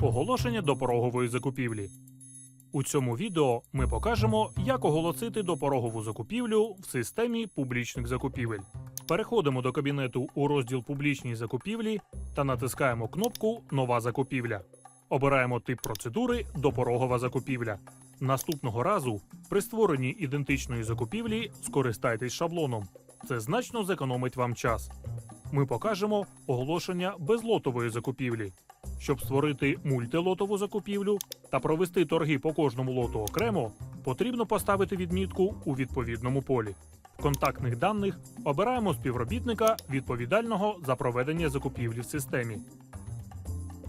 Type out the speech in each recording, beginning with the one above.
Оголошення допорогової закупівлі. У цьому відео ми покажемо, як оголосити допорогову закупівлю в системі публічних закупівель. Переходимо до кабінету у розділ Публічні закупівлі та натискаємо кнопку Нова закупівля. Обираємо тип процедури Допорогова закупівля. Наступного разу при створенні ідентичної закупівлі скористайтесь шаблоном. Це значно зекономить вам час. Ми покажемо оголошення безлотової закупівлі. Щоб створити мультилотову закупівлю та провести торги по кожному лоту окремо, потрібно поставити відмітку у відповідному полі. В контактних даних обираємо співробітника, відповідального за проведення закупівлі в системі.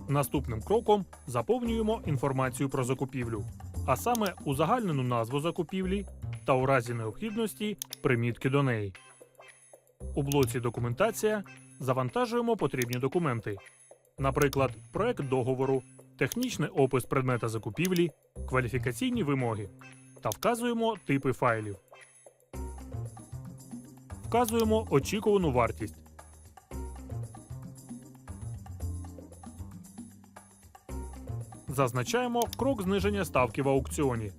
Наступним кроком заповнюємо інформацію про закупівлю, а саме узагальнену назву закупівлі та у разі необхідності примітки до неї. У блоці Документація завантажуємо потрібні документи, наприклад, проект договору, технічний опис предмета закупівлі, кваліфікаційні вимоги та вказуємо типи файлів. Вказуємо очікувану вартість. Зазначаємо крок зниження ставки в аукціоні.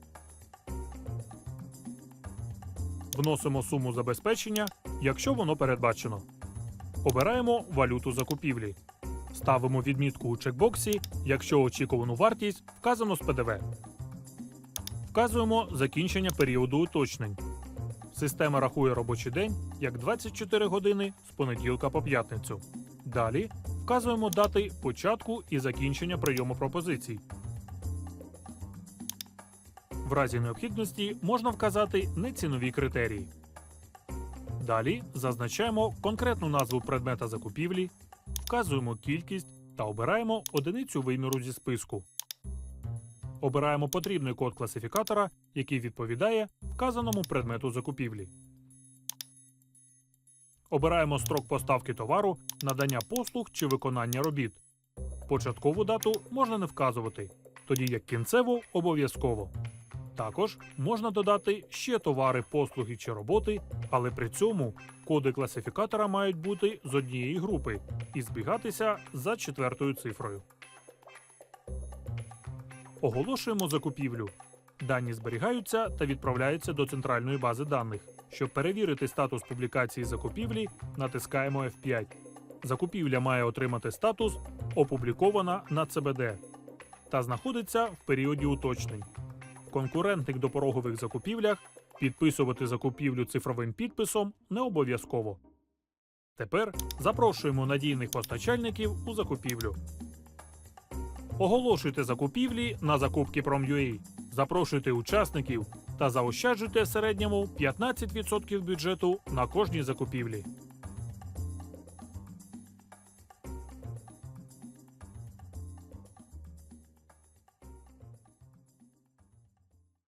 Вносимо суму забезпечення, якщо воно передбачено. Обираємо валюту закупівлі. Ставимо відмітку у чекбоксі, якщо очікувану вартість вказано з ПДВ. Вказуємо закінчення періоду уточнень. Система рахує робочий день як 24 години з понеділка по п'ятницю. Далі вказуємо дати початку і закінчення прийому пропозицій. В разі необхідності можна вказати нецінові критерії. Далі зазначаємо конкретну назву предмета закупівлі, вказуємо кількість та обираємо одиницю виміру зі списку. Обираємо потрібний код класифікатора, який відповідає вказаному предмету закупівлі. Обираємо строк поставки товару, надання послуг чи виконання робіт. Початкову дату можна не вказувати, тоді як кінцеву обов'язково. Також можна додати ще товари, послуги чи роботи, але при цьому коди класифікатора мають бути з однієї групи і збігатися за четвертою цифрою. Оголошуємо закупівлю. Дані зберігаються та відправляються до центральної бази даних. Щоб перевірити статус публікації закупівлі, натискаємо F5. Закупівля має отримати статус Опублікована на ЦБД та знаходиться в періоді уточнень. Конкурентних допорогових закупівлях підписувати закупівлю цифровим підписом не обов'язково. Тепер запрошуємо надійних постачальників у закупівлю. Оголошуйте закупівлі на закупки Prom.ua. Запрошуйте учасників та заощаджуйте в середньому 15% бюджету на кожній закупівлі.